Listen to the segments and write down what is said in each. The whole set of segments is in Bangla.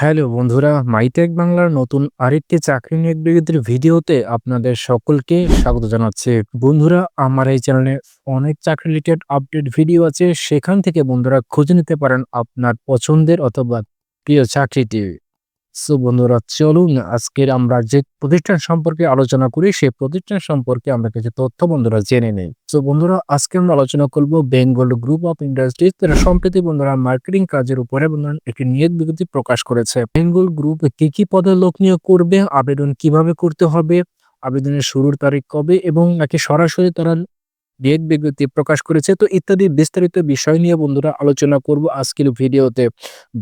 হ্যালো বন্ধুরা, মাইটেক বাংলার নতুন আরেকটি চাকরি নিয়োগ বিজ্ঞপ্তির ভিডিওতে আপনাদের সকলকে স্বাগত জানাচ্ছি। বন্ধুরা, আমার এই চ্যানেলে অনেক চাকরি রিলেটেড আপডেট ভিডিও আছে। সেখান থেকে বন্ধুরা খুঁজে নিতে পারেন আপনার পছন্দের অথবা প্রিয় চাকরিটি। সো বন্ধুরা, চলুন আজকের আমরা যে প্রতিষ্ঠান সম্পর্কে আলোচনা করি, সেই প্রতিষ্ঠান সম্পর্কে আমরা কিছু তথ্য বন্ধুরা জেনে নেই। সো বন্ধুরা, আজকে আমরা আলোচনা করব বেঙ্গল গ্রুপ অফ ইন্ডাস্ট্রিজ তারা সম্প্রতি বন্ধুরা মার্কেটিং কাজের উপরে বন্ধুরা একটি নিয়োগ বিজ্ঞপ্তি প্রকাশ করেছে। বেঙ্গল গ্রুপ কি কি পদে লোক নিয়োগ করবে, আবেদন কীভাবে করতে হবে, আবেদনের শুরুর তারিখ কবে এবং নাকি সরাসরি তারা নিয়োগ বিজ্ঞপ্তি প্রকাশ করেছে। তো ইত্যাদি বিস্তারিত বিষয় নিয়ে বন্ধুরা আলোচনা করব আজকের ভিডিওতে।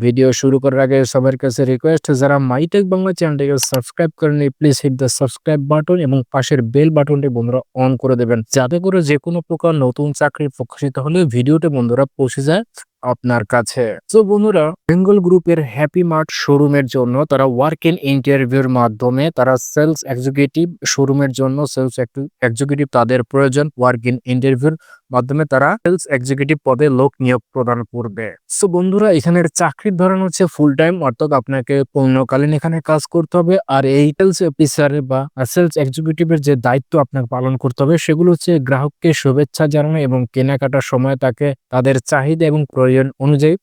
ভিডিও শুরু করার আগে সবার কাছে রিকোয়েস্ট যারা মাইটেক বাংলা চ্যানেলটিকে সাবস্ক্রাইব করেনি please hit the subscribe button এবং পাশের বেল বাটনটি বন্ধুরা অন করে দেবেন। যাতে করে যে কোনো প্রকার নতুন চাকরি প্রকাশিত হলে ভিডিওটি বন্ধুরা পৌঁছে যায়। আপনার কাছে। তো বন্ধুরা বেঙ্গল গ্রুপের হ্যাপি মার্ট শোরুমের জন্য তারা ওয়ার্ক ইন ইন্টারভিউর মাধ্যমে তারা সেলস এক্সিকিউটিভ শোরুমের জন্য সেলস এক্সিকিউটিভ তাদের প্রয়োজন ওয়ার্ক ইন ইন্টারভিউর মাধ্যমে তারা সেলস এক্সিকিউটিভ পদে লোক নিয়োগ প্রদান করবে। সো বন্ধুরা, এখানের চাকরির ধরন হচ্ছে ফুল টাইম অর্থাৎ আপনাকে পূর্ণকালীন এখানে কাজ করতে হবে। আর এই সেলস অফিসার বা সেলস এক্সিকিউটিভের যে দায়িত্ব আপনাকে পালন করতে হবে, সেগুলো হচ্ছে গ্রাহককে শুভেচ্ছা জানানো এবং কেনাকাটার সময় তাকে তাদের চাহিদা এবং প্রয়োজন অনুযায়ী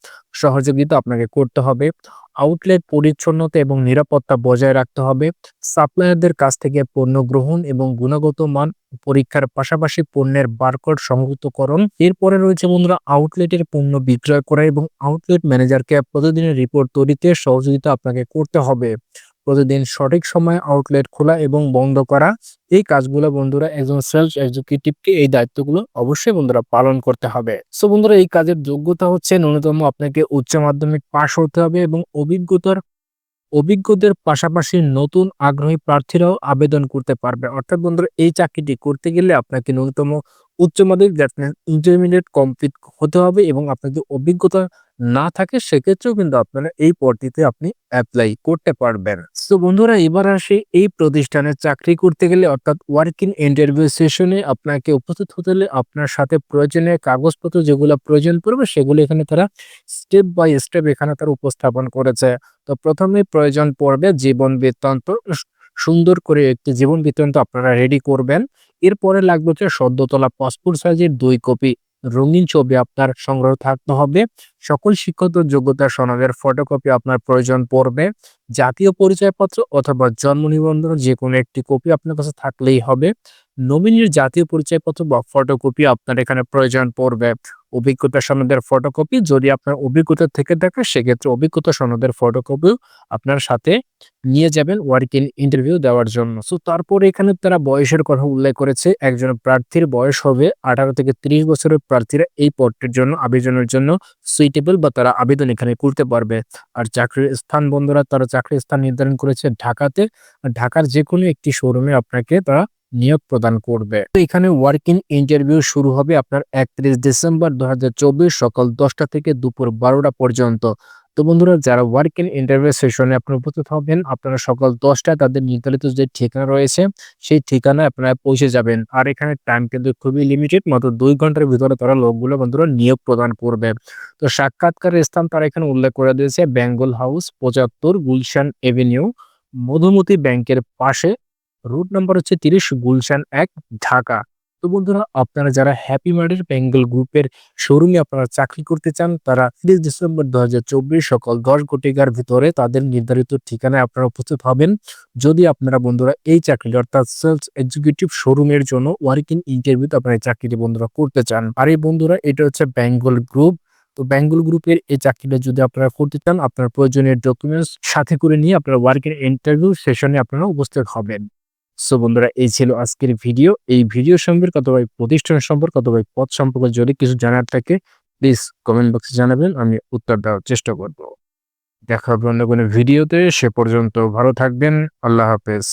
সহযোগিতা আপনাকে করতে হবে। আউটলেট পরিচ্ছন্নতা এবং নিরাপত্তা বজায় রাখতে হবে। সাপ্লায়ারদের কাছ থেকে পণ্য গ্রহণ এবং গুণগত মান পরীক্ষার পাশাপাশি পণ্যের বারকোড সংযুক্তকরণ। এরপরে রয়েছে বন্ধুরা আউটলেটের পণ্য বিক্রয় করা এবং আউটলেট ম্যানেজারকে প্রতিদিনের রিপোর্ট তৈরিতে সহযোগিতা আপনাকে করতে হবে। প্রতিদিন সঠিক সময়ে আউটলেট খোলা এবং বন্ধ করা। এই কাজগুলো বন্ধুরা একজন সেলস এক্সিকিউটিভকে এই দায়িত্বগুলো অবশ্যই বন্ধুরা পালন করতে হবে। সো বন্ধুরা, এই কাজের যোগ্যতা হচ্ছে ন্যূনতম আপনাকে উচ্চ মাধ্যমিক পাশ হতে হবে এবং অভিজ্ঞতার, অভিজ্ঞদের পাশাপাশি নতুন আগ্রহী প্রার্থীরাও আবেদন করতে পারবে। অর্থাৎ বন্ধুরা, এই চাকরিটি করতে গেলে আপনাকে ন্যূনতম উচ্চ মাধ্যমিক ইন্টারমিডিয়েট কমপ্লিট হতে হবে এবং আপনার যদি অভিজ্ঞতা না থাকে, সেক্ষেত্রেও কিন্তু আপনারা এই পদটিতে আপনি অ্যাপ্লাই করতে পারবেন। তো বন্ধুরা, এবার আসি এই প্রতিষ্ঠানে চাকরি করতে গেলে, অর্থাৎ ওয়ার্কিং ইন্টারভিউ সেশনে আপনাকে উপস্থিত হতে হলে আপনার সাথে প্রয়োজনীয় কাগজপত্র যেগুলো প্রয়োজন পড়বে, সেগুলো এখানে তারা স্টেপ বাই স্টেপ এখানে তারা উপস্থাপন করেছে। তো প্রথমে প্রয়োজন পড়বে জীবন বৃত্তান্ত। সুন্দর করে একটি জীবন বৃত্তান্ত আপনারা রেডি করবেন। এরপরে লাগবে হচ্ছে সদ্য তোলা পাসপোর্ট সাইজের দুই কপি রঙিন ছবি আপনার সংগ্রহ থাকতে হবে। সকল শিক্ষক যোগ্যতা সনদের ফটোকপি আপনার প্রয়োজন পড়বে। জাতীয় পরিচয়পত্র অথবা জন্ম নিবন্ধন যে কোনো একটি কপি আপনার কাছে থাকলেই হবে। নমিনির জাতীয় পরিচয়পত্র বা ফটোকপি আপনার এখানে প্রয়োজন পড়বে। অভিজ্ঞতা সনদের ফটোকপি যদি আপনার অভিজ্ঞতা থেকে থাকে, সেক্ষেত্রে অভিজ্ঞতা সনদের ফটোকপিও আপনার সাথে নিয়ে যাবেন ওয়ার্কিং ইন্টারভিউ দেওয়ার জন্য। সো তারপরে এখানে তারা বয়সের কথা উল্লেখ করেছে। একজন প্রার্থীর বয়স হবে আঠারো থেকে ত্রিশ বছরের প্রার্থীরা এই পদটির জন্য, আবেদনের জন্য সুইটেবল বা তারা আবেদন এখানে করতে পারবে। আর চাকরির স্থান বন্ধুরা, তারা চাকরির স্থান নির্ধারণ করেছে ঢাকাতে। ঢাকার যে কোনো একটি শোরুমে আপনাকে তারা নিয়োগ প্রদান করবে। তো এখানে ওয়ার্কিং ইন্টারভিউ শুরু হবে আপনার একত্রিশ ডিসেম্বর দুহাজার চব্বিশ সকাল দশটা থেকে দুপুর বারোটা পর্যন্ত। তো বন্ধুরা, যারা ওয়ার্কিং ইন্টারভিউ সেশনে আপনারা উপস্থিত হবেন, আপনারা সকাল দশটায় তাদের নির্ধারিত যে ঠিকানা রয়েছে, সেই ঠিকানায় আপনারা পৌঁছে যাবেন। আর এখানে টাইম কিন্তু খুবই লিমিটেড মাত্র দুই ঘণ্টার ভিতরে তারা লোকগুলো বন্ধুরা নিয়োগ প্রদান করবে। তো সাক্ষাৎকারের স্থান তারা এখানে উল্লেখ করে দিয়েছে, বেঙ্গল হাউস, পঁচাত্তর গুলশান এভিনিউ, মধুমতি ব্যাংকের পাশে রুট নাম্বার হচ্ছে তিরিশ গুলশান এক, ঢাকা। তো বন্ধুরা, আপনারা যারা হ্যাপি মার্ডের বেঙ্গল গ্রুপের শোরুমে আপনারা চাকরি করতে চান, তারা তিরিশ ডিসেম্বর দু হাজার চব্বিশ সকাল দশ ঘটিকার ভিতরে তাদের নির্ধারিত ঠিকানায় আপনারা উপস্থিত হবেন। যদি আপনারা বন্ধুরা এই চাকরি অর্থাৎ সেলস এক্সিকিউটিভ শোরুমের জন্য ওয়ার্কিং ইন্টারভিউতে আপনারা এই চাকরিটি বন্ধুরা করতে চান। আর এই বন্ধুরা, এটা হচ্ছে বেঙ্গল গ্রুপ তো বেঙ্গল গ্রুপের এই চাকরিটা যদি আপনারা করতে চান, আপনার প্রয়োজনীয় ডকুমেন্টস সাথে করে নিয়ে আপনারা ওয়ার্কিং ইন্টারভিউ সেশনে আপনারা উপস্থিত হবেন। সো বন্ধুরা, এই ছিল আজকের ভিডিও। এই ভিডিও সম্পর্কে অথবা এই প্রতিষ্ঠান সম্পর্কে অথবা এই পথ সম্পর্কে যদি কিছু জানার থাকে প্লিজ কমেন্ট বক্সে জানাবেন, আমি উত্তর দেওয়ার চেষ্টা করব। দেখা হবে অন্য কোনো ভিডিওতে, সে পর্যন্ত ভালো থাকবেন, আল্লাহ হাফেজ।